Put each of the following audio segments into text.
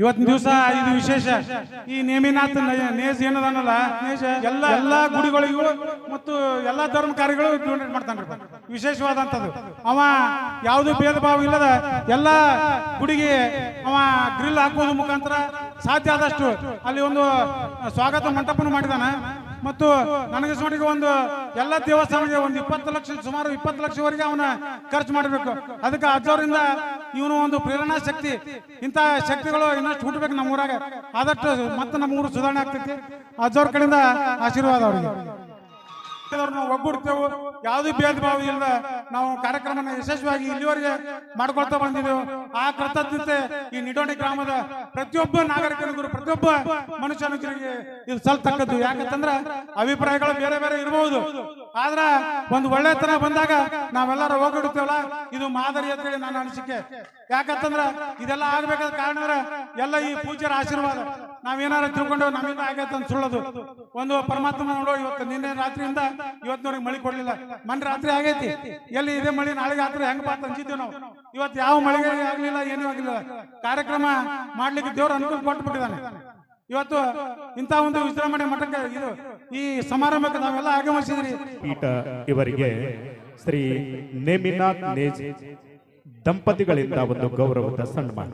ಇವತ್ತಿನ ದಿವಸ ಇದು ವಿಶೇಷ. ಈ ನೇಮಿನಾಥ್ ನೇಜ್ ಏನದನಲ್ಲ? ನೇಜ ಎಲ್ಲ ಎಲ್ಲಾ ಗುಡಿಗಳಿಗೂ ಮತ್ತು ಎಲ್ಲಾ ಧರ್ಮ ಕಾರ್ಯಗಳು ಡೊನೇಟ್ ಮಾಡ್ತಾನೆ ವಿಶೇಷವಾದಂಥದ್ದು. ಅವ ಯಾವುದೇ ಭೇದ ಭಾವ ಇಲ್ಲದ ಎಲ್ಲಾ ಗುಡಿಗೆ ಅವ ಗ್ರಿಲ್ ಹಾಕೋದು ಮುಖಾಂತರ ಸಾಧ್ಯ ಆದಷ್ಟು ಅಲ್ಲಿ ಒಂದು ಸ್ವಾಗತ ಮಂಟಪನ ಮಾಡಿದಾನ. ಮತ್ತು ನನಗೆ ಸುಮಾರಿಗೆ ಒಂದು ಎಲ್ಲ ದೇವಸ್ಥಾನಕ್ಕೆ ಒಂದು ಇಪ್ಪತ್ತು ಲಕ್ಷ, ಸುಮಾರು ಇಪ್ಪತ್ತು ಲಕ್ಷವರೆಗೆ ಅವನ ಖರ್ಚು ಮಾಡಬೇಕು ಅದಕ್ಕೆ ಅಜ್ಜವರಿಂದ ಇವನು ಒಂದು ಪ್ರೇರಣಾ ಶಕ್ತಿ. ಇಂಥ ಶಕ್ತಿಗಳು ಇನ್ನಷ್ಟು ಹುಟ್ಟಬೇಕು ನಮ್ಮ ಊರಾಗ. ಆದಷ್ಟು ಮತ್ತೆ ನಮ್ಮ ಊರು ಸುಧಾರಣೆ ಆಗ್ತೈತಿ. ಅಜ್ಜವ್ರ ಕಡೆಯಿಂದ ಆಶೀರ್ವಾದ ಅವರಿಗೆ. ಒಗ್ಗೂಡ್ತೇವೆ. ಯಾವುದೇ ಭೇದ ಭಾವ ಇಲ್ಲ ನಾವು ಕಾರ್ಯಕ್ರಮನ ಯಶಸ್ವಿಯಾಗಿ ಇಲ್ಲಿವರೆಗೆ ಮಾಡ್ಕೊಳ್ತಾ ಬಂದಿದ್ದೇವೆ. ಆ ಕೃತಜ್ಞತೆ ಈ ನಿಡೋಣಿ ಗ್ರಾಮದ ಪ್ರತಿಯೊಬ್ಬ ನಾಗರಿಕನಿಗೂ, ಪ್ರತಿಯೊಬ್ಬ ಮನುಷ್ಯನಿಗೆ ಇದು ಸಲ್ತಕ್ಕದ್ದು. ಯಾಕಂತಂದ್ರೆ ಅಭಿಪ್ರಾಯಗಳು ಬೇರೆ ಬೇರೆ ಇರಬಹುದು ಆದ್ರ ಒಂದು ಒಳ್ಳೆತನ ಬಂದಾಗ ನಾವೆಲ್ಲರೂ ಹೋಗಿಡ್ತೇವಲ್ಲ ಇದು ಮಾದರಿ ಅಂತೇಳಿ ನನ್ನ ಅನಿಸಿಕೆ. ಯಾಕಂತಂದ್ರೆ ಇದೆಲ್ಲ ಆಗ್ಬೇಕಾದ ಕಾರಣ ಎಲ್ಲ ಈ ಪೂಜ್ಯರ ಆಶೀರ್ವಾದ. ನಾವೇನಾರ ತಿಳ್ಕೊಂಡು ನಮ್ಮಿಂದ ಆಗೈತೆ ಅಂತ ಸುಳ್ಳದು. ಒಂದು ಪರಮಾತ್ಮ ನೋಡೋ, ಇವತ್ತು ನಿನ್ನೆ ರಾತ್ರಿಯಿಂದ ಇವತ್ತಿನವ್ರಿಗೆ ಮಳಿ ಕೊಡ್ಲಿಲ್ಲ. ಮನ್ ರಾತ್ರಿ ಆಗೈತಿ. ಎಲ್ಲಿ ಇದೇ ಮಳಿ ನಾಳೆ ರಾತ್ರಿ ಹೆಂಗ್ ಪಾತ್ರ ಅಂಜಿದ್ದೀವಿ ನಾವು. ಇವತ್ತು ಯಾವ ಮಳೆಗೆ ಆಗ್ಲಿಲ್ಲ, ಏನೂ ಆಗ್ಲಿಲ್ಲ. ಕಾರ್ಯಕ್ರಮ ಮಾಡ್ಲಿಕ್ಕೆ ದೇವ್ರ ಅನುಕೂಲ ಕೊಟ್ಟು ಬಿಟ್ಟಿದ್ದಾನೆ ಇವತ್ತು ಇಂಥ ಒಂದು ವಿಜೃಂಭಣೆ ಮಠಕ್ಕೆ ಇದು, ಈ ಸಮಾರಂಭಕ್ಕೆ ನಾವೆಲ್ಲ ಆಗಮಿಸಿದ್ರಿ. ಪೀಠ ಇವರಿಗೆ ಶ್ರೀ ನೇಮಿನಾಥ್ ನೇಜ್ ದಂಪತಿಗಳಿಂದ ಒಂದು ಗೌರವದ ಸನ್ಮಾನ.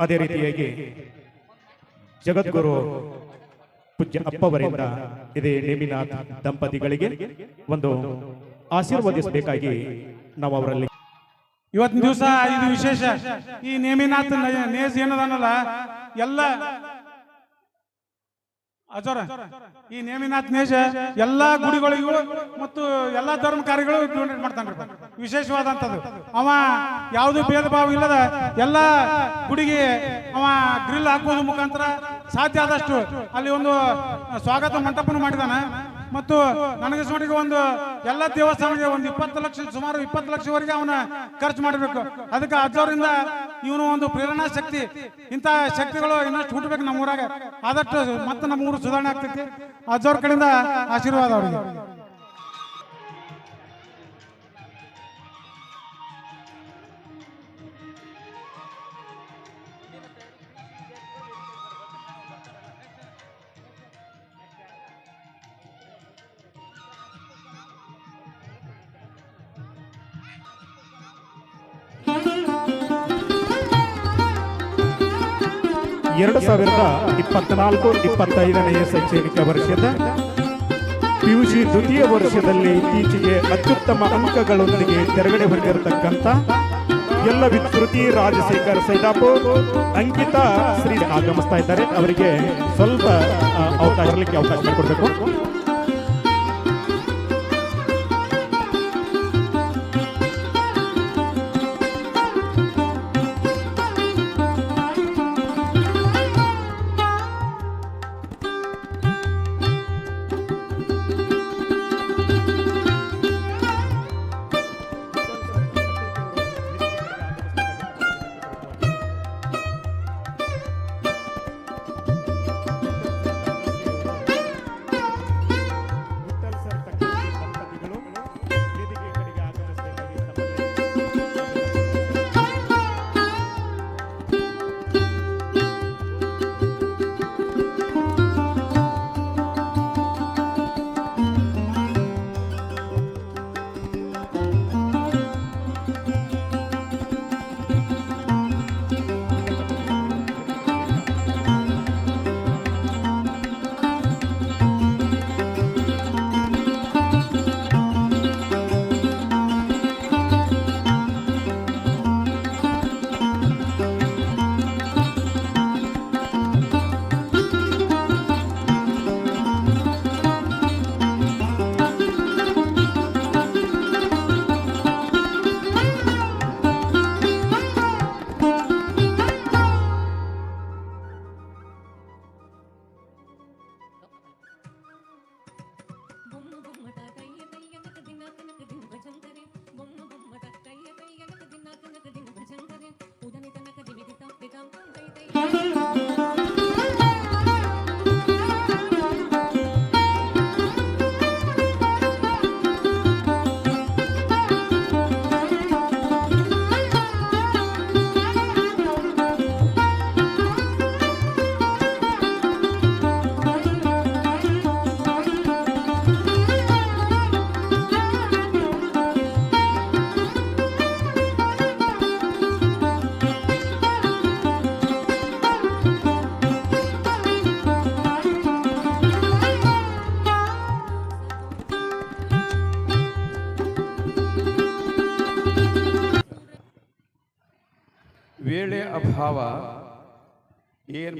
ಅದೇ ರೀತಿಯಾಗಿ ಜಗದ್ಗುರು ಪೂಜ್ಯ ಅಪ್ಪವರಿಂದ ಇದೇ ನೇಮಿನಾಥ್ ದಂಪತಿಗಳಿಗೆ ಒಂದು ಆಶೀರ್ವದಿಸಬೇಕಾಗಿ ನಾವು ಅವರಲ್ಲಿ ಇವತ್ತಿನ ದಿವಸ ಇದು ವಿಶೇಷ ಈ ನೇಮಿನಾಥ್ ನೇಜ್ ಏನದನಲ್ಲ, ಎಲ್ಲ ಅಜರ, ಈ ನೇಮಿನಾಥ್ ನೇಜ ಎಲ್ಲಾ ಗುಡಿಗಳಿಗೂ ಮತ್ತು ಎಲ್ಲಾ ಧರ್ಮ ಕಾರ್ಯಗಳು ಡೊನೇಟ್ ಮಾಡ್ತಾನೆ ವಿಶೇಷವಾದಂಥದ್ದು. ಅವ ಯಾವುದು ಭೇದ ಭಾವ ಇಲ್ಲದ ಎಲ್ಲ ಗುಡಿಗೆ ಅವ ಗ್ರಿಲ್ ಹಾಕುವುದ್ರ ಮುಖಾಂತರ ಸಾಧ್ಯ ಆದಷ್ಟು ಅಲ್ಲಿ ಒಂದು ಸ್ವಾಗತ ಮಂಟಪನ ಮಾಡಿದಾನ. ಮತ್ತು ನನಗೆ ಸುಮಾರಿಗೆ ಒಂದು ಎಲ್ಲ ದೇವಸ್ಥಾನಗೆ ಒಂದು ಇಪ್ಪತ್ತು ಲಕ್ಷ, ಸುಮಾರು ಇಪ್ಪತ್ತು ಲಕ್ಷವರೆಗೆ ಅವನ ಖರ್ಚು ಮಾಡಬೇಕು ಅದಕ್ಕೆ ಅಜ್ಜವರಿಂದ ಇವನು ಒಂದು ಪ್ರೇರಣಾ ಶಕ್ತಿ. ಇಂಥ ಶಕ್ತಿಗಳು ಇನ್ನಷ್ಟು ಹುಟ್ಟಬೇಕು ನಮ್ಮ ಊರಾಗ ಆದಷ್ಟು ಮತ್ತೆ ನಮ್ಮ ಊರು ಸುಧಾರಣೆ ಆಗ್ತೈತಿ. ಅಜ್ಜವ್ರ ಕಡೆಯಿಂದ ಆಶೀರ್ವಾದ ಅವರಿಗೆ. ಎರಡು ಸಾವಿರದ ಇಪ್ಪತ್ನಾಲ್ಕು ಇಪ್ಪತ್ತೈದನೆಯ ಶೈಕ್ಷಣಿಕ ವರ್ಷದ ಪಿಯುಸಿ ದ್ವಿತೀಯ ವರ್ಷದಲ್ಲಿ ಇತ್ತೀಚೆಗೆ ಅತ್ಯುತ್ತಮ ಅಂಕಗಳೊಂದಿಗೆ ತೆರಗಡೆ ಹೊಂದಿರತಕ್ಕಂಥ ಎಲ್ಲ ವಿಸ್ತೃತಿ ರಾಜಶೇಖರ್ ಸೈದಾಪುರ್, ಅಂಕಿತಾ ಶ್ರೀ ಆಗಮಿಸ್ತಾ ಇದ್ದಾರೆ. ಅವರಿಗೆ ಸ್ವಲ್ಪ ಅವಕಾಶ ಅವಕಾಶ ಮಾಡಿಕೊಡ್ಬೇಕು.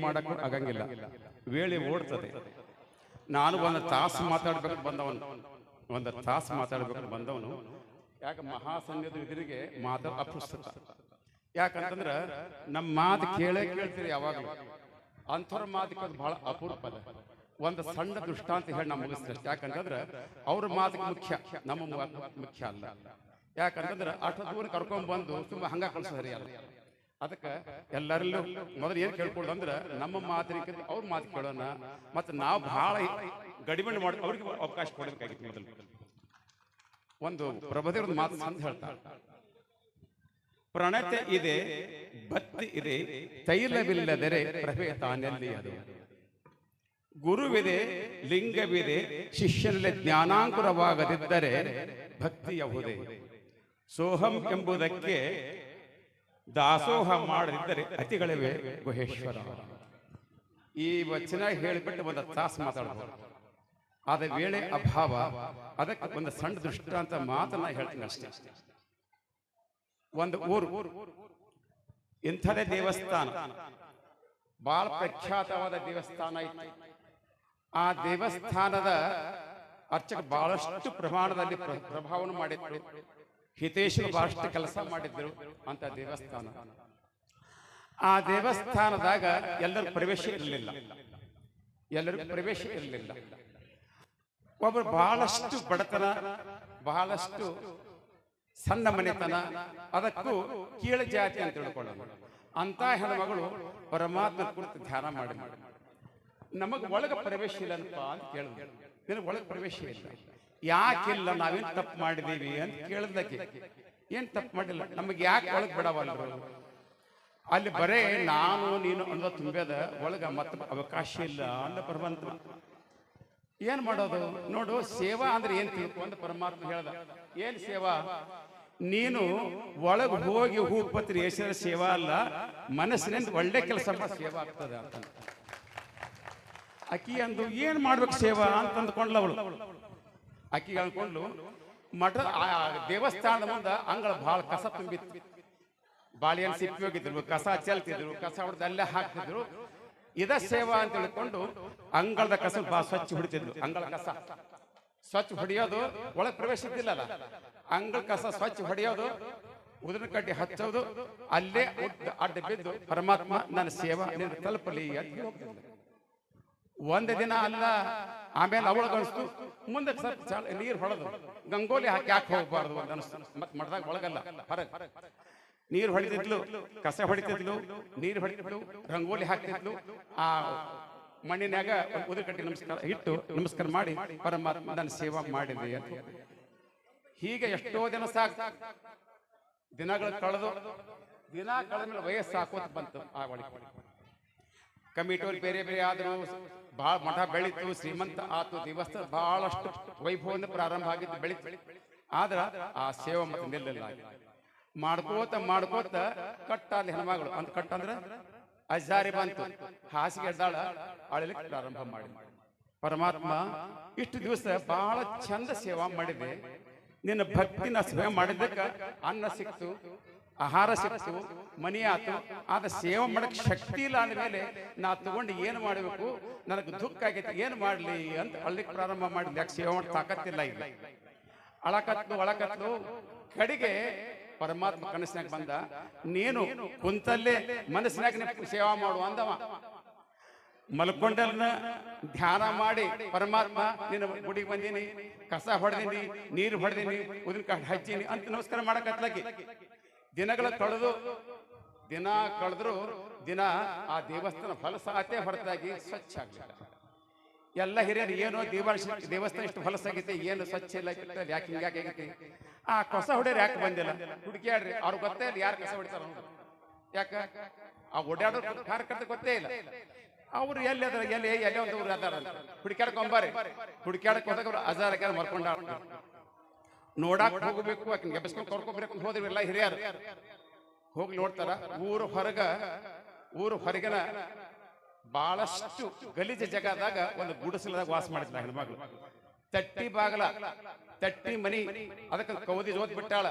ಮಾಡಕ್ಕೂ ಆಗಂಗಿಲ್ಲ. ವೇಳೆ ಓಡ್ತದೆ. ನಾನು ಒಂದು ತಾಸು ಮಾತಾಡ್ಬೇಕು ಬಂದವನು. ಒಂದು ತಾಸು ಮಾತಾಡ್ಬೇಕು ಬಂದವನು. ಯಾಕೆ ಮಹಾಸಂಘದ ಎದುರಿಗೆ ಮಾತು ಅಪುಸ್ತಕ. ಯಾಕಂತಂದ್ರ ನಮ್ಮ ಮಾತು ಕೇಳೇ ಕೇಳ್ತೀರಿ ಯಾವಾಗಲೂ. ಅಂಥವ್ರ ಮಾತು ಬಹಳ ಅಪೂರ್ವ ಒಂದು ಸಣ್ಣ ದೃಷ್ಟಾಂತ ಹೇಳಿ ನಮ್ಮ ಮುಗಿಸ್ತಾರೆ ಯಾಕಂತಂದ್ರೆ ಅವ್ರ ಮಾತು ಮುಖ್ಯ. ನಮ್ಮ ಮುಖ್ಯ ಅಲ್ಲ. ಯಾಕಂತಂದ್ರೆ ಅಷ್ಟು ದೂರ ಕರ್ಕೊಂಡ್ಬಂದು ತುಂಬ ಹಂಗ ಕಳ್ಸೋ ಸರಿ ಅಲ್ಲ ಅದಕ್ಕೆ ಎಲ್ಲರಲ್ಲೂ ಮೊದಲು ಏನು ಕೇಳ್ಕೊಳ್ಳೋದು ಅಂದ್ರೆ ನಮ್ಮ ಮಾತಿನ ಅವ್ರ ಮಾತು ಕೇಳೋಣ. ಮತ್ತು ನಾವು ಬಹಳ ಗಡಿಬಿಡಿ ಮಾಡಿ ಅವ್ರಿಗೆ ಅವಕಾಶ ಕೊಡಬೇಕಾಗಿತ್ತು ಮೊದಲು. ಒಂದು ಪ್ರಭದೇವ್ರ ಮಾತು ಅಂತ ಹೇಳ್ತಾರೆ ಪ್ರಣತೆ ಇದೆ, ಭಕ್ತಿ ಇದೆ, ತೈಲವಿಲ್ಲದರೆ ಪ್ರಭೆ ತಾನೆಲ್ಲಿ ಅದು? ಗುರುವಿದೆ, ಲಿಂಗವಿದೆ ಶಿಷ್ಯನಲ್ಲಿ ಜ್ಞಾನಾಂಕುರವಾಗದಿದ್ದರೆ ಭಕ್ತಿ ಯಾವುದೇ ಸೋಹಂ ಎಂಬುದಕ್ಕೆ ದಾಸೋಹ ಮಾಡದಿದ್ದರೆ ಅತಿಗಳಿವೆ ಗುಹೇಶ್ವರ. ಈ ವಚನ ಹೇಳಿಬಿಟ್ಟು ಒಂದು ತಾಸು ಮಾತಾಡಬಹುದು ಆದ ವೇಳೆ ಅಭಾವ, ಅದಕ್ಕೆ ಒಂದು ಸಣ್ಣ ದೃಷ್ಟಾಂತ ಮಾತನ್ನ ಹೇಳ್ತೀನಿ ಅಷ್ಟೇ. ಒಂದು ಊರು, ಇಂಥದೇ ದೇವಸ್ಥಾನ. ಬಹಳ ಪ್ರಖ್ಯಾತವಾದ ದೇವಸ್ಥಾನ ಇತ್ತು. ಆ ದೇವಸ್ಥಾನದ ಅರ್ಚಕ ಬಹಳಷ್ಟು ಪ್ರಮಾಣದಲ್ಲಿ ಪ್ರ- ಪ್ರಭಾವವನ್ನು ಮಾಡಿದ್ರು. ಹಿತೇಶರು ಬಹಳಷ್ಟು ಕೆಲಸ ಮಾಡಿದ್ರು ಅಂತ ದೇವಸ್ಥಾನ. ಆ ದೇವಸ್ಥಾನದಾಗ ಎಲ್ಲರೂ ಪ್ರವೇಶ ಇರಲಿಲ್ಲ. ಎಲ್ಲರಿಗೂ ಪ್ರವೇಶ ಇರಲಿಲ್ಲ. ಒಬ್ಬರು ಬಹಳಷ್ಟು ಬಡತನ ಬಹಳಷ್ಟು ಸಣ್ಣ ಮನೆತನ ಅದಕ್ಕೂ ಕೀಳ ಜಾತಿ ಅಂತ ತಿಳ್ಕೊಳ್ಳೋದು. ಅಂತ ಹೆಣ್ಮಗಳು ಪರಮಾತ್ಮ ಕುರಿತು ಧ್ಯಾನ ಮಾಡಿ ನಮಗೆ ಒಳಗೆ ಪ್ರವೇಶ ಇಲ್ಲಪ್ಪ ಅಂತ ಕೇಳಿದ್ರು ನಿನಗೆ ಒಳಗೆ ಪ್ರವೇಶ ಇಲ್ಲ. ಯಾಕಿಲ್ಲ ನಾವೇನ್ ತಪ್ಪು ಮಾಡಿದೀವಿ ಅಂತ ಕೇಳಿದಕ್ಕೆ. ಏನ್ ತಪ್ಪು ಮಾಡಿಲ್ಲ? ನಮಗೆ ಯಾಕೆ ಒಳಗೆ ಬಿಡವಲ್ಲ ಅಲ್ಲಿ ಬರೇ ನಾನು ನೀನು ಅನ್ನೋ ತುಂಬ್ಯದ ಒಳಗ ಮತ್ತೆ ಅವಕಾಶ ಇಲ್ಲ ಅಂದ ಪರಮಾತ್ಮ. ಏನ್ ಮಾಡೋದು? ನೋಡು ಸೇವಾ ಅಂದ್ರೆ ಏನ್ ತಿಳ್ಕೊ ಅಂತ ಪರಮಾತ್ಮ ಹೇಳ್ದ. ಏನ್ ಸೇವಾ? ನೀನು ಒಳಗೆ ಹೋಗಿ ಹೂ ಪತ್ರಿ ಹೆಸರ ಸೇವಾ ಅಲ್ಲ. ಮನಸ್ಸಿನಿಂದ ಒಳ್ಳೆ ಕೆಲಸ ಮಾಡಿ ಸೇವಾ ಆಗ್ತದೆ ಅಂತ. ಅಕ್ಕಿ ಅಂದು ಏನ್ ಮಾಡ್ಬೇಕು ಸೇವಾ ಅಂತ ಅಂದ್ಕೊಂಡ್ಲ ಅವಳು ಅಕ್ಕಿ ಅನ್ಕೊಂಡು ಮಠ ದೇವಸ್ಥಾನದ ಮುಂದೆ ಅಂಗಳ ಭಾಳ ಕಸ ತುಂಬಿತ್ತು. ಬಾಳೆಹಣ್ಣು ಸಿಪ್ಪಿ ಹೋಗಿದ್ರು, ಕಸ ಚೆಲ್ತಿದ್ರು, ಕಸ ಹೊಡೆದು ಅಲ್ಲೇ ಹಾಕ್ತಿದ್ರು. ಇದ ಸೇವಾ ಅಂತ ತಿಳ್ಕೊಂಡು ಅಂಗಳದ ಕಸ ಬಾ ಸ್ವಚ್ಛ ಹೊಡಿತಿದ್ರು, ಅಂಗಳ ಕಸ. ಸ್ವಚ್ಛ ಹೊಡೆಯೋದು ಒಳಗೆ ಪ್ರವೇಶ ಇದ್ದಿಲ್ಲಲ್ಲ ಅಂಗಳ ಕಸ ಸ್ವಚ್ಛ ಹೊಡೆಯೋದು ಉದಿನ ಕಡ್ಡಿ ಹಚ್ಚೋದು, ಅಲ್ಲೇ ಅಡ್ಡ ಬಿದ್ದು ಪರಮಾತ್ಮ ನನ್ನ ಸೇವಾ ತಲುಪಲಿ ಅಂತ. ಒಂದ್ ದಿನ ಅಲ್ಲ, ಆಮೇಲೆ ಅವಳು ಅನಿಸ್ತು ಮುಂದೆ ನೀರು ಹೊಡೆದು, ಗಂಗೋಲಿ ಹಾಕಿ ಯಾಕೆ ಹೋಗ್ಬಾರ್ದು ಅಂತ ಅನಿಸ್ತು. ಮತ್ತೆ ಮಠದಾಗ ಒಳಗಲ್ಲ, ಹೊರಗೆ. ನೀರು ಹೊಡಿತಿದ್ಲು, ಕಸ ಹೊಡಿತಿದ್ಲು, ನೀರು ಹೊಡಿತಿದ್ಲು ರಂಗೋಲಿ ಹಾಕ್ತಿದ್ಲು. ಆ ಮಣ್ಣಿನಾಗ ಕಟ್ಟಿ ನಮಸ್ಕಾರ ಇಟ್ಟು ನಮಸ್ಕಾರ ಮಾಡಿ, ಪರಮಾತ್ಮ ನನ್ನ ಸೇವಾ ಮಾಡಿದೆ ಅಂತ ಹೀಗೆ ಎಷ್ಟೋ ದಿನ ಸಾಕು ದಿನಗಳು ಕಳೆದು, ದಿನ ಕಳೆದ ಮೇಲೆ ವಯಸ್ಸು ಹಾಕೋತ ಬಂತು ಆ ಒಳಗೆ. ಕಮಿಟಿಯವ್ರು ಬೇರೆ ಬೇರೆ ಆದರೂ ಬಹಳ ಮಠ ಬೆಳೀತು, ಶ್ರೀಮಂತ ಆತು ದೇವಸ್ಥಾನ ಬಹಳಷ್ಟು ವೈಭವದಿಂದ ಪ್ರಾರಂಭ ಆಗಿದ್ದು ಬೆಳೀತು. ಆದ್ರ ಆ ಸೇವೆ ಮತ್ತೆ ನಿಲ್ಲಲ್ಲ ಮಾಡ್ಕೋತ ಮಾಡ್ಕೋತ ಕಟ್ಟ ಅಲ್ಲಿ ಹೆಣ್ಮಗಳು ಅಂತ ಕಟ್ಟ ಅಂದ್ರೆ ಅಜ್ಜಾರಿ ಬಂತು. ಹಾಸಿಗೆ ಎದ್ದಾಳ ಅಳಲಿಕ್ಕೆ ಪ್ರಾರಂಭ ಮಾಡಿ ಪರಮಾತ್ಮ ಇಷ್ಟು ದಿವಸ ಬಹಳ ಚಂದ ಸೇವಾ ಮಾಡಿದೆ. ನಿನ್ನ ಭಕ್ತಿನ ಸೇವೆ ಮಾಡಿದ್ದಕ್ಕ ಅನ್ನ ಸಿಕ್ತು. ಆಹಾರ ಸಿಕ್ತು ಮನಿ ಆತು, ಆದ ಸೇವೆ ಮಾಡಕ್ ಶಕ್ತಿ ಇಲ್ಲ ಅಂದ್ಮೇಲೆ ನಾ ತಗೊಂಡು ಏನು ಮಾಡಬೇಕು? ನನಗೆ ದುಃಖ ಆಗೈತಿ, ಏನು ಮಾಡಲಿ ಅಂತ ಅಲ್ಲಿ ಪ್ರಾರಂಭ ಮಾಡಿ ಯಾಕೆ ಸೇವೆ ಮಾಡಿ ತಾಕತ್ತಿಲ್ಲ ಈಗ ಅಳಕತ್ಲು ಒಳಕತ್ತು ಕಡೆಗೆ ಪರಮಾತ್ಮ ಕನಸಿನಾಗ ಬಂದ, ನೀನು ಕುಂತಲ್ಲೇ ಮನಸ್ಸಿನಾಗ ಸೇವಾ ಮಾಡು ಅಂದವ. ಮಲ್ಕೊಂಡಲ್ನ ಧ್ಯಾನ ಮಾಡಿ, ಪರಮಾತ್ಮ, ನಿನ್ನ ಗುಡಿಗೆ ಬಂದೀನಿ, ಕಸ ಹೊಡೆದೀನಿ, ನೀರು ಹೊಡೆದೀನಿ ಉದಿನ ಕಾಳು ಹಚ್ಚೀನಿ ಅಂತ ನಮಸ್ಕಾರ ಮಾಡಕತ್ಲಾಕಿ ದಿನಗಳ ಕಳೆದು ದಿನ ಕಳೆದ್ರು ದಿನ ಆ ದೇವಸ್ಥಾನ ಫಲಸಾತೆ ಹೊರತಾಗಿ ಸ್ವಚ್ಛ ಆಗ್ಲಿಲ್ಲ. ಎಲ್ಲ ಹಿರಿಯರು ಏನೋ ದೇವಾಲಯ ದೇವಸ್ಥಾನ ಇಷ್ಟು ಹೊಲಸಾಗೈತೆ ಏನು ಸ್ವಚ್ಛ ಇಲ್ಲ ಯಾಕೆ ಹಿಂಗಾಗಿ ಆ ಕಸ ಹೊಡೆಯರು ಯಾಕೆ ಬಂದಿಲ್ಲ? ಹುಡುಕಿಯಾಡ್ರಿ ಅವ್ರಿಗೆ ಗೊತ್ತೇ ಇಲ್ಲ ಯಾರು ಕಸ ಹೊಡಿತಾರ. ಯಾಕ? ಆ ಓಡಾಡೋ ಕಾರ್ಯಕರ್ತ ಗೊತ್ತೇ ಇಲ್ಲ. ಅವ್ರು ಎಲ್ಲಿ ಅದಾರ, ಎಲ್ಲಿ ಎಲ್ಲಿ ಒಂದು ಊರು ಅದಾರ ಹುಡುಕ್ಯಾಡಕ್ ಒಂಬಾರಿ. ಹುಡುಕ್ಯಾಡಕ್ ಹೋದಾಗ ಅವ್ರು ಅಜಾರ ಆಗ್ಯಾರ ಮರ್ಕೊಂಡ ನೋಡಾಕ್ ಹೋಗಬೇಕು, ಆಕಿನ ಗೆಬಸ್ಕೊಂಡು ಕರ್ಕೊಬೇಕು ಹೋದ್ರಿ ಹಿರಿಯರು. ಹೋಗಿ ನೋಡ್ತಾರ, ಊರು ಹೊರಗ, ಊರು ಹೊರಗಿನ ಬಹಳಷ್ಟು ಗಲೀಜ ಜಗದಾಗ ಒಂದು ಗುಡಿಸಲದಾಗ ವಾಸ ಮಾಡಿದ್ಲ ಹೆಣ್ಮಗಳು. ತಟ್ಟಿ ಬಾಗಲ, ತಟ್ಟಿ ಮನಿ, ಅದಕ್ಕೆ ಕೌದಿ ಜೋತ್ ಬಿಟ್ಟಾಳ.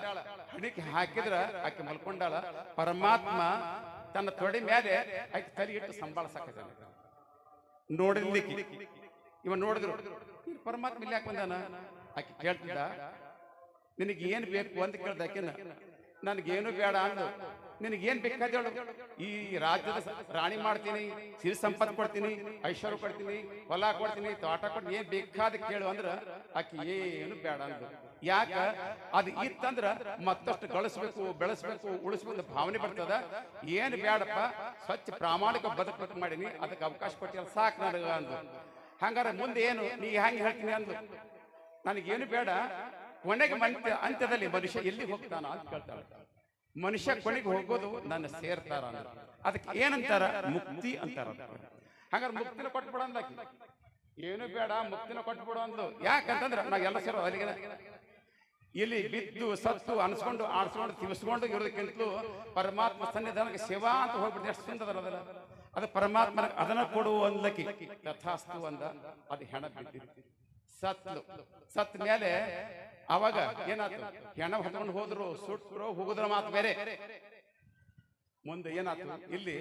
ಹಣಿಕೆ ಹಾಕಿದ್ರ ಆಕೆ ಮಲ್ಕೊಂಡಾಳ. ಪರಮಾತ್ಮ ತನ್ನ ತೊಡೆ ಮೇಲೆ ಆಕೆ ಇಟ್ಟು ಸಂಭಾಳಿಸಕತ್ತಾನ ನೋಡಿದ್ಲಿಕ್ಕೆ. ಇವ ನೋಡಿದ್ರು ಪರಮಾತ್ಮ ಇಲ್ಲಿ ಯಾಕೆ ಬಂದಾನ? ಆಕೆ ಕೇಳ್ತಿದ್ದ ನಿನಗೆ ಏನು ಬೇಕು ಅಂತ ಕೇಳ್ದ ಆಕೆನ ನನಗೇನು ಬೇಡ ಅಂದು. ನಿನಗೇನು ಬೇಕಾದೇಳು ಈ ರಾಜ್ಯದ ರಾಣಿ ಮಾಡ್ತೀನಿ ಸಿರಿ ಸಂಪತ್ತು ಕೊಡ್ತೀನಿ ಐಶ್ವರ್ಯ ಕೊಡ್ತೀನಿ ಹೊಲ ಕೊಡ್ತೀನಿ ತೋಟ ಕೊಡ್ತೀನಿ ಏನ್ ಬೇಕಾದ ಕೇಳು ಅಂದ್ರ ಆಕೆ ಏನು ಬೇಡ ಅಂದು. ಯಾಕ? ಅದು ಇತ್ತಂದ್ರ ಮತ್ತಷ್ಟು ಗಳಿಸ್ಬೇಕು ಬೆಳೆಸ್ಬೇಕು ಉಳಿಸ್ಬೇಕು ಭಾವನೆ ಬರ್ತದ. ಏನು ಬೇಡಪ್ಪ? ಸ್ವಚ್ಛ ಪ್ರಾಮಾಣಿಕ ಬದುಕಬೇಕು ಮಾಡೀನಿ ಅದಕ್ಕೆ ಅವಕಾಶ ಕೊಟ್ಟಿಲ್ಲ ಸಾಕು ನನಗ ಅಂದು. ಹಂಗಾರೆ ಮುಂದೆ ಏನು ನೀ ಹೆಂಗೆ ಹೇಳ್ತೀನಿ ಅಂದು? ನನಗೇನು ಬೇಡ ಕೊನೆಗೆ ಮಂತ್ಯ ಅಂತ್ಯದಲ್ಲಿ ಮನುಷ್ಯ ಎಲ್ಲಿ ಹೋಗ್ತಾನ ಅಂತ ಕೇಳ್ತಾಳೆ. ಮನುಷ್ಯ ಕೊನೆಗೆ ಹೋಗೋದು ನನ್ನ ಸೇರ್ತಾರ. ಅದಕ್ಕೆ ಏನಂತಾರ? ಮುಕ್ತಿ ಅಂತಾರ. ಹಂಗಾರೆ ಮುಕ್ತಿನ ಕೊಟ್ಬಿಡ ಏನು ಬೇಡ, ಮುಕ್ತಿನ ಕೊಟ್ಬಿಡು ಅಂದ್ಲು ಯಾಕಂತಂದ್ರೆ ನಾವೆಲ್ಲ ಸೇರೋ ಅಲ್ಲಿಗೆ ಇಲ್ಲಿ ಬಿದ್ದು ಸತ್ತು ಅನ್ಸ್ಕೊಂಡು ಆಡ್ಸ್ಕೊಂಡು ತಿಳಿಸ್ಕೊಂಡು ಇರೋದಕ್ಕಿಂತಲೂ ಪರಮಾತ್ಮ ಸನ್ನಿಧಾನಕ್ಕೆ ಸೇವಾ ಅಂತ ಹೋಗ್ಬಿಟ್ಟು ಎಷ್ಟು ಸುಂದರ ಅದಲ್ಲ. ಅದು ಪರಮಾತ್ಮನ ಅದನ್ನ ಕೊಡುವ ಅಂದ್ಲಕ್ಕಿ ಯಥಾಸ್ತು ಅಂದ. ಅದು ಹೆಣ ಬಿದ್ದಿತ್ತು ಸತ್ಲು ಸತ್ ಮೇಲೆ ಅವಾಗ ಏನಾಯ್ತು ಹೆಣ ಹೊತ್ಕೊಂಡು ಹೋದ್ರು ಸುಟ್ರು ಹೋಗುದ್ರ ಮಾತು ಬೇರೆ. ಮುಂದೆ ಏನಾಯ್ತು ಇಲ್ಲಿ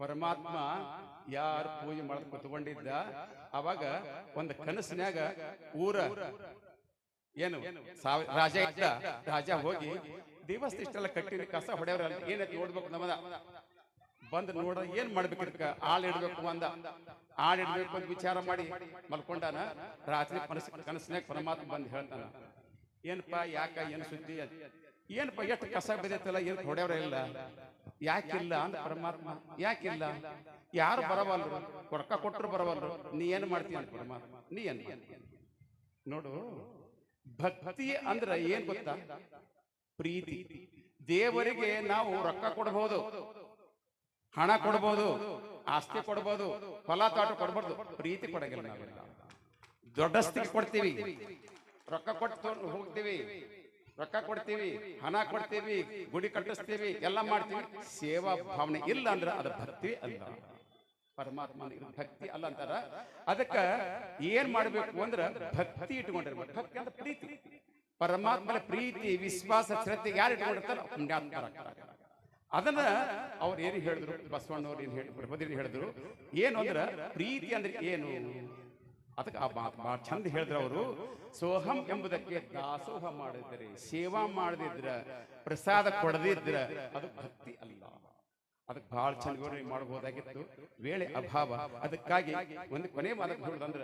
ಪರಮಾತ್ಮ ಯಾರು ಪೂಜೆ ಮಾಡಕ್ ಕುತ್ಕೊಂಡಿದ್ದ? ಅವಾಗ ಒಂದು ಕನಸಿನ್ಯಾಗ ಊರ ಏನು? ರಾಜ ಇದ್ದ. ರಾಜ ಹೋಗಿ ದೇವಸ್ಥಾನ ಇಷ್ಟೆಲ್ಲ ಕಟ್ಟಿ ಕಸ ಹೊಡೆಯವ್ರ ಏನಾಯ್ತು ನೋಡ್ಬೇಕು ನಮ್ಮದ? ಬಂದು ನೋಡ ಏನ್ ಮಾಡ್ಬೇಕು ಇದಕ್ಕ? ಆಳ್ ಇಡ್ಬೇಕು ಅಂದ. ಆಳ್ ಇಡ್ಬೇಕು ಅಂತ ವಿಚಾರ ಮಾಡಿ ಮಲ್ಕೊಂಡಾನ. ರಾತ್ರಿ ಕನಸು ಕನಸಿನಾಗ ಪರಮಾತ್ಮ ಬಂದ್ ಹೇಳ್ತಾನ. ಏನಪ್ಪ, ಯಾಕ, ಏನ್ ಸುದ್ದಿ ಏನಪ್ಪ, ಎಷ್ಟು ಕಸ ಬಿದ್ದೈತಲ್ಲ ಏನ್ ಹೊಡೆಯವ್ರ ಇಲ್ಲ ಯಾಕಿಲ್ಲ ಅಂತ ಪರಮಾತ್ಮ. ಯಾಕಿಲ್ಲ? ಯಾರು ಬರವಲ್ರು? ರೊಕ್ಕ ಕೊಟ್ಟರು ಬರವಲ್ರು. ನೀ ಏನು ಮಾಡ್ತೀಯ ಪರಮಾತ್ಮ. ನೀ ಏನ್? ನೋಡು, ಭಕ್ತಿ ಅಂದ್ರೆ ಏನ್ ಗೊತ್ತಾ? ಪ್ರೀತಿ. ದೇವರಿಗೆ ನಾವು ರೊಕ್ಕ ಕೊಡಬಹುದು ಹಣ ಕೊಡ್ಬೋದು, ಆಸ್ತಿ ಕೊಡ್ಬೋದು, ಹೊಲ ತೋಟ ಕೊಡ್ಬಾರ್ದು, ಪ್ರೀತಿ ಕೊಡಗಿಲ್ಲ ನಾವೆಲ್ಲ ದೊಡ್ಡಸ್ತಿಗೆ ಕೊಡ್ತೀವಿ, ರೊಕ್ಕ ಕೊಟ್ಟು ಹೋಗ್ತೀವಿ, ರೊಕ್ಕ ಕೊಡ್ತೀವಿ, ಹಣ ಕೊಡ್ತೀವಿ, ಗುಡಿ ಕಟ್ಟಿಸ್ತೀವಿ, ಎಲ್ಲ ಮಾಡ್ತೀವಿ. ಸೇವಾ ಭಾವನೆ ಇಲ್ಲ ಅಂದ್ರೆ ಅದು ಭಕ್ತಿ ಅಲ್ಲ. ಪರಮಾತ್ಮ ಭಕ್ತಿ ಅಲ್ಲ ಅಂತಾರ. ಅದಕ್ಕ ಏನ್ ಮಾಡ್ಬೇಕು ಅಂದ್ರೆ ಭಕ್ತಿ ಇಟ್ಕೊಂಡಿರ್ಬೇಕು. ಭಕ್ತಿ ಅಂದ್ರೆ ಪ್ರೀತಿ. ಪರಮಾತ್ಮನ ಪ್ರೀತಿ, ವಿಶ್ವಾಸ, ಶ್ರದ್ಧೆ ಯಾರು ಇಟ್ಕೊಂಡಿರ್ತಾರೆ ಪುಣ್ಯಾತ್ಮರಾಗ್ತಾರೆ ಅದನ್ನ ಅವ್ರು ಏನು ಹೇಳಿದ್ರು? ಬಸವಣ್ಣವ್ರು ಏನು ಹೇಳಿ ಪ್ರಭುದೇವಿ ಹೇಳಿದ್ರು? ಏನು ಅಂದ್ರೆ ಪ್ರೀತಿ ಅಂದ್ರೆ ಏನು? ಅದಕ್ಕೆ ಆ ಮಾತು ಭಾಳ ಚಂದ ಹೇಳಿದ್ರು ಅವರು. ಸೋಹಂ ಎಂಬುದಕ್ಕೆ ದಾಸೋಹ ಮಾಡಿದ್ರೆ, ಸೇವಾ ಮಾಡದಿದ್ರ, ಪ್ರಸಾದ ಕೊಡದಿದ್ರ, ಅದು ಭಕ್ತಿ ಅಲ್ಲ. ಅದಕ್ಕೆ ಬಹಳ ಚಂದ ವಿವರಣೆ ಮಾಡಬಹುದಾಗಿತ್ತು ವೇಳೆ ಅಭಾವ. ಅದಕ್ಕಾಗಿ ಒಂದು ಕೊನೆ ಮಾದಕ್ಕೆ ಹೇಳುದಂದ್ರ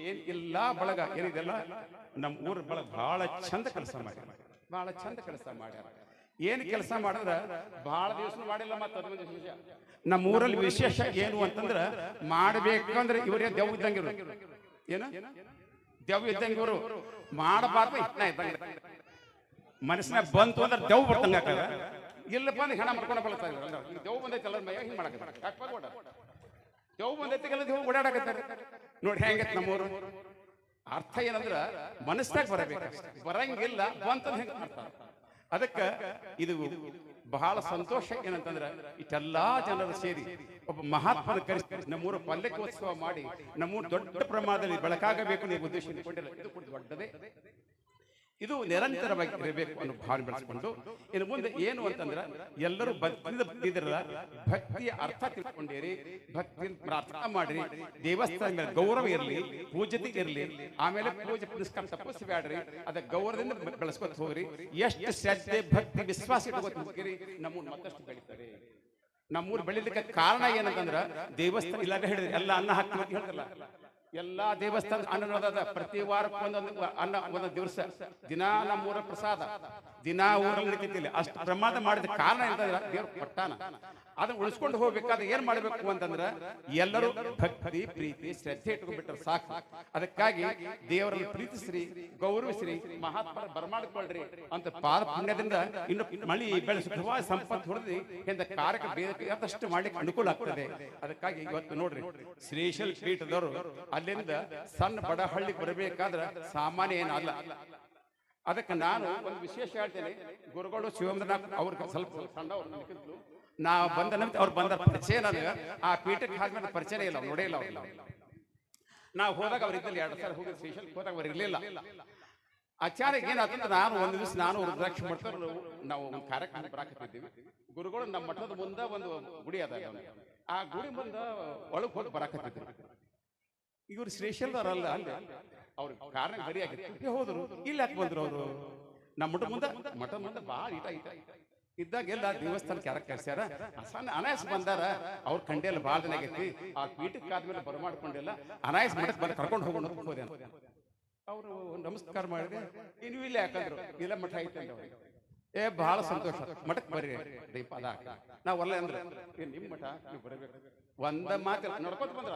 ಏನ್ ಇಲ್ಲ ಬಳಗ ಏನಿದೆಲ್ಲ ನಮ್ಮ ಊರ ಬಳಗ ಬಹಳ ಚಂದ ಕೆಲಸ ಮಾಡ್ಯಾರ. ಬಹಳ ಚಂದ ಕೆಲಸ ಮಾಡ್ಯಾರ. ಏನ್ ಕೆಲಸ ಮಾಡದ ಬಹಳ ದಿವಸ ಮಾಡಿಲ್ಲ ಮತ್ತೆ ನಮ್ಮ ಊರಲ್ಲಿ ವಿಶೇಷ ಏನು ಅಂತಂದ್ರ ಮಾಡ್ಬೇಕಂದ್ರೆ ಇವರೇ ದೆವ್ ಇದ್ದಂಗೆ ಏನ ದೆವ್ ಇದ್ದಂಗಿವರು ಮಾಡಬಾರ್ದು ಇಷ್ಟ ಇದ್ದಂಗೆ ಮನಸ್ಸಿನಾಗ ಬಂತು ಅಂದ್ರೆ ದೆವ್ ಬರ್ತಂಗ ಇಲ್ಲಪ್ಪ ಅಂದ್ರೆ ಹೆಣ ಮಾಡ್ಕೊಂಡು ಬರ್ತಾ ಇದ್ರು ಈಗ ದೆವ್ ಬಂದೈತೆ ಎಲ್ಲರ ಮೈಯಾಗ ಹಿಂಗೆ ದೆವ್ ಬಂದೈತೆ ಎಲ್ಲ ದೆವ್ ಓಡಾಡಕತ್ತಾರೆ ನೋಡಿ ಹೆಂಗೈತೆ ನಮ್ಮೂರು ಅರ್ಥ ಏನಂದ್ರ ಮನಸ್ಸಾಗ ಬರಬೇಕು ಬರಂಗಿಲ್ಲ ಬಂತಂದ್ರೆ ಹೆಂಗೆ ಮಾಡ್ತಾರೆ ಅದಕ್ಕೆ ಇದು ಬಹಳ ಸಂತೋಷ ಏನಂತಂದ್ರೆ ಇಷ್ಟೆಲ್ಲಾ ಜನರು ಸೇರಿ ಒಬ್ಬ ಮಹಾತ್ಮನ ಕರೆಸಿ ನಮ್ಮೂರ ಪಲ್ಲಕ್ಕೋತ್ಸವ ಮಾಡಿ ನಮ್ಮೂರು ದೊಡ್ಡ ಪ್ರಮಾಣದಲ್ಲಿ ಬೆಳಕಾಗಬೇಕು ನೀವು ಉದ್ದೇಶ ದೊಡ್ಡದೇ. ಇದು ನಿರಂತರವಾಗಿ ಇರಬೇಕು ಅನ್ನೋ ಭಾವನೆ ಬೆಳೆಸ್ಕೊಂಡು, ಇನ್ನು ಮುಂದೆ ಏನು ಅಂತಂದ್ರೆ ಎಲ್ಲರೂ ಬಂದಿದ್ರಲ್ಲ ಭಕ್ತಿಯ ಅರ್ಥ ತಿಳ್ಕೊಂಡಿರಿ ಭಕ್ತಿ ಪ್ರಾರ್ಥನಾ ಮಾಡಿರಿ ದೇವಸ್ಥಾನ ಗೌರವ ಇರಲಿ ಪೂಜತೆ ಇರಲಿ, ಆಮೇಲೆ ಪೂಜೆ ಪುನಸ್ಕಾರ ಬ್ಯಾಡ್ರಿ ಅದ ಗೌರವದಿಂದ ಬೆಳೆಸ್ಕೊತ ಹೋಗ್ರಿ. ಎಷ್ಟು ಶ್ರದ್ಧೆ, ಭಕ್ತಿ, ವಿಶ್ವಾಸ ಇಟ್ಕೋತ ಹೋಗ್ರಿ ನಮ್ಮೂರು ಮತ್ತಷ್ಟು ಬೆಳಿತಾರೆ. ನಮ್ಮೂರು ಬೆಳಿಲಿಕ್ಕೆ ಕಾರಣ ಏನಂತಂದ್ರ ದೇವಸ್ಥಾನ ಇಲ್ಲ ಹೇಳಿದ್ರೆ ಎಲ್ಲ ಅನ್ನ ಹಾಕ್ತೀವಿ ಅಂತ ಎಲ್ಲಾ ದೇವಸ್ಥಾನ ಅನ್ನದ ಪ್ರತಿ ವಾರಕ್ಕೆ ಒಂದೊಂದು ಅನ್ನ, ಒಂದೊಂದು ದಿವಸ. ದಿನಾ ನಮ್ಮೂರ ಪ್ರಸಾದ. ದಿನಾ ಊರಲ್ಲಿ ನಡೀತಿಲ್ಲ ಅಷ್ಟು ಪ್ರಮಾದ ಮಾಡಿದ ಕಾರಣ ಎಂತ ದೇವ್ರ ಕೊಟ್ಟಾನ ಅದನ್ನ ಉಳಿಸ್ಕೊಂಡು ಹೋಗ್ಬೇಕಾದ್ರೆ ಏನ್ ಮಾಡ್ಬೇಕು ಅಂತಂದ್ರ ಎಲ್ಲರೂ ಭಕ್ತಿ, ಪ್ರೀತಿ, ಶ್ರದ್ಧೆ ಇಟ್ಕೊಂಡ್ಬಿಟ್ರೆ ಸಾಕು. ಅದಕ್ಕಾಗಿ ದೇವರನ್ನು ಪ್ರೀತಿಸ್ರಿ, ಗೌರವಿಸ್ರಿ ಮಹಾತ್ಮ ಬರಮಾಡ್ಕೊಳ್ರಿ ಅಂತ ಪಾದ ಪುಣ್ಯದಿಂದ ಇನ್ನು ಮಳಿ ಬೆಳೆ ಸುಖವಾದ ಸಂಪತ್ತು ಹೊಡೆದು ಎಂತ ಕಾರ್ಯಕ್ಕೆ ಬೇಕಾದಷ್ಟು ಮಾಡ್ಲಿಕ್ಕೆ ಅನುಕೂಲ ಆಗ್ತದೆ. ಅದಕ್ಕಾಗಿ ಇವತ್ತು ನೋಡ್ರಿ ಶ್ರೀಶಲ್ ಪೀಠದವರು ಅಲ್ಲಿಂದ ಸಣ್ಣ ಬಡ ಹಳ್ಳಿಗೆ ಬರಬೇಕಾದ್ರೆ ಸಾಮಾನ್ಯ ಏನಲ್ಲ ಅದಕ್ಕೆ ನಾನು ಒಂದು ವಿಶೇಷ ಹೇಳ್ತೇನೆ, ಗುರುಗಳು ಶಿವೇಂದ್ರನಾಥ್ ಅವ್ರಿಗೆ ಸ್ವಲ್ಪ ಸಣ್ಣವ್ರು. ನಾ ಬಂದ ನಂತರ ಅವ್ರು ಬಂದ ಪರಿಚಯ ನನಗೆ. ಆ ಪೀಠಕ್ಕೆ ಹಾಕಿದ ಪರಿಚಯ ಇಲ್ಲ ನೋಡೇ ಇಲ್ಲ ಅವ್ರು. ನಾವು ಹೋದಾಗ ಅವ್ರು ಇದ್ದಲ್ಲಿ ಎರಡು ಸಾರಿ ಹೋಗಿ ಸ್ಪೆಷಲ್ ಹೋದಾಗ ಅವ್ರು ಇರಲಿಲ್ಲ. ಆಚಾರ್ಯ ಏನಾತಂದ್ರೆ ನಾನು ಒಂದು ದಿವಸ ನಾನು ರುದ್ರಾಕ್ಷ ಮಾಡ್ತಾರೆ ನಾವು ಒಂದು ಕಾರ್ಯಕ್ರಮ ಬರಾಕತ್ತಿದ್ದೀವಿ. ಗುರುಗಳು ನಮ್ಮ ಮಠದ ಮುಂದೆ ಒಂದು ಗುಡಿ ಅದ. ಆ ಗುಡಿ ಮುಂದೆ ಒಳಗೆ ಹೋಗಿ ಬರಾಕತ್ತಿದ್ರು ಇವ್ರು ಶ್ರೇಷ್ಠರಲ್ಲ ಅಲ್ಲ. ಅವ್ರ ಕಾರಣ ಗಡಿ ಆಗಿತ್ತು ಹೋದ್ರು. ಇಲ್ಲಿ ಯಾಕೆ ಬಂದ್ರು ಅವರು? ನಮ್ಮ ಮಠ ಮುಂದೆ ಮಠ ಮುಂದೆ ಭಾಳ ಇಟ ಇಟ ಇದ್ದಾಗ ಎಲ್ಲ ದೇವಸ್ಥಾನಕ್ಕೆ ಯಾರ ಕಳ್ಸ್ಯಾರ ಸಣ್ಣ ಅನಾಯಸ್ ಬಂದಾರ. ಅವ್ರ ಕಂಡೆಲ್ಲ ಭಾಳ ದಿನ ಆಗೈತಿ. ಆ ಪೀಠಕ್ಕೆ ಆದ್ಮೇಲೆ ಬರಮಾಡ್ಕೊಂಡಿಲ್ಲ ಅನಾಯಸ್ ಮಠಕ್ಕೆ ಬಂದು ಕರ್ಕೊಂಡು ಹೋಗೋಣ ಹೋದೆ ಅವರು ನಮಸ್ಕಾರ ಮಾಡಿದೆ. ಇನ್ನು ಇಲ್ಲ ಯಾಕಂದ್ರು? ಇಲ್ಲ ಮಠ ಐತೆ. ಏ ಬಹಳ ಸಂತೋಷ. ಮಠಕ್ಕೆ ಬರ್ರಿ. ದೀಪ ಅದ ನಾವು ಒಲ್ಲ ಅಂದ್ರೆ ನಿಮ್ಮ ಮಠ ನೀವು ಬರಬೇಕು. ಒಂದ ಮಾತಿಲ್ಲ. ನೋಡ್ಕೊಂಡು ಬಂದ್ರ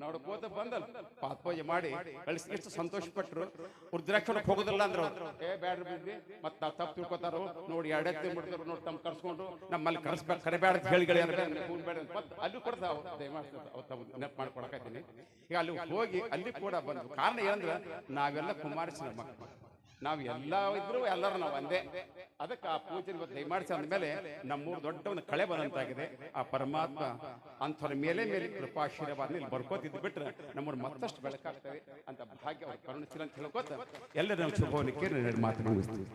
ನಡ್ಕೋತ ಬಂದಲ್. ಪಾತ್ಪೂಜೆ ಮಾಡಿ ಕಳಿಸಿ. ಎಷ್ಟು ಸಂತೋಷ ಪಟ್ರು ರುದ್ರಾಕ್ಷರಕ್ಕೆ ಹೋಗೋದಿಲ್ಲ ಅಂದ್ರು. ಏ, ಬ್ಯಾಡ್ರಿ ಬಿಡ್ರಿ. ಮತ್ತೆ ನಾವ್ ತಪ್ಪು ತಿಳ್ಕೊತಾರು. ನೋಡಿ ಎರಡೆತ್ತಿ ಮುಡ್ತಾರ ನೋಡಿ ತಮ್ಮ ಕರ್ಸ್ಕೊಂಡು ನಮ್ಮಲ್ಲಿ ಕರ್ಸ್ಬೇಕು, ಕರಿಬೇಡ ಹೇಳಿ ಹೇಳಿಗಳಿ ಅಂದ್ರೆ ಬೇಡ ಅಲ್ಲಿ ಕೂಡ ತಾವು ನೆನಪು ಮಾಡ್ಕೊಡಕತ್ತೀನಿ ಈಗ ಅಲ್ಲಿ ಹೋಗಿ ಅಲ್ಲಿ ಕೂಡ ಬಂದು ಕಾರಣ ಏನಂದ್ರೆ ನಾವೆಲ್ಲ ಕುಮಾರಸ್ವಾಮಿ ಮಕ್ಕಳು ನಾವು ಎಲ್ಲ ಇದ್ರು ಎಲ್ಲರೂ ನಾವು ಒಂದೇ. ಅದಕ್ಕೆ ಆ ಪೂಜೆ ಇವತ್ತು ದಯಮಾಡಿಸಿ ಅಂದಮೇಲೆ ನಮ್ಮೂರು ದೊಡ್ಡ ಒಂದು ಕಳೆ ಬಂದಂತಾಗಿದೆ ಆ ಪರಮಾತ್ಮ ಅಂಥವ್ರ ಮೇಲೆ ಮೇಲೆ ಕೃಪಾಶೀರ್ವಾದ ಇಲ್ಲಿ ಬರ್ಕೋತಿದ್ದು ಬಿಟ್ರೆ ನಮ್ಮೂರು ಮತ್ತಷ್ಟು ಬೆಳಕಾಗ್ತವೆ ಅಂತ ಭಾಗ್ಯ ಕರುಣಿಸಿಲ್ಲ ಅಂತ ಹೇಳ್ಕೋತ. ಎಲ್ಲರೂ ಶುಭವನಿಕೆ ಮಾತು ಮುಗಿಸ್ತೀವಿ